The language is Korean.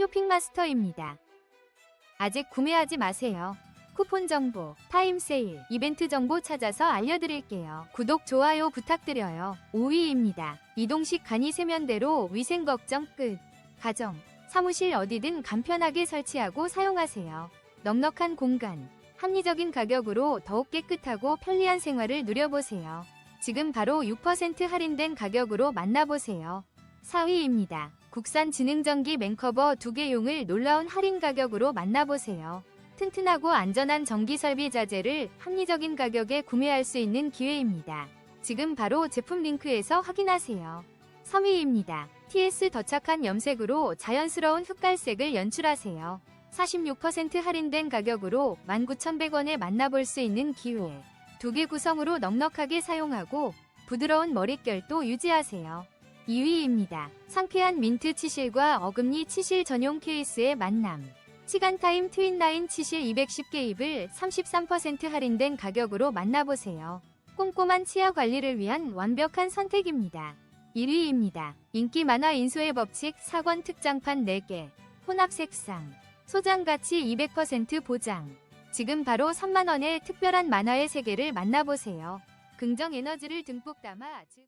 쇼핑마스터입니다. 아직 구매하지 마세요. 쿠폰 정보, 타임 세일, 이벤트 정보 찾아서 알려드릴게요. 구독, 좋아요 부탁드려요. 5위입니다. 이동식 간이 세면대로 위생 걱정 끝. 가정, 사무실 어디든 간편하게 설치하고 사용하세요. 넉넉한 공간, 합리적인 가격으로 더욱 깨끗하고 편리한 생활을 누려보세요. 지금 바로 6% 할인된 가격으로 만나보세요. 4위입니다. 국산 지능전기 맨커버 2개용을 놀라운 할인 가격으로 만나보세요. 튼튼하고 안전한 전기 설비 자재를 합리적인 가격에 구매할 수 있는 기회입니다. 지금 바로 제품 링크에서 확인하세요. 3위입니다. TS 더 착한 염색으로 자연스러운 흑갈색을 연출하세요. 46% 할인된 가격으로 19,100원에 만나볼 수 있는 기회. 두 개 구성으로 넉넉하게 사용하고 부드러운 머릿결도 유지하세요. 2위입니다. 상쾌한 민트 치실과 어금니 치실 전용 케이스의 만남. 시간타임 트윈라인 치실 210개 입을 33% 할인된 가격으로 만나보세요. 꼼꼼한 치아 관리를 위한 완벽한 선택입니다. 1위입니다. 인기 만화 인수의 법칙 사권 특장판 4개. 혼합 색상. 소장 가치 200% 보장. 지금 바로 3만원의 특별한 만화의 세계를 만나보세요. 긍정 에너지를 듬뿍 담아 즉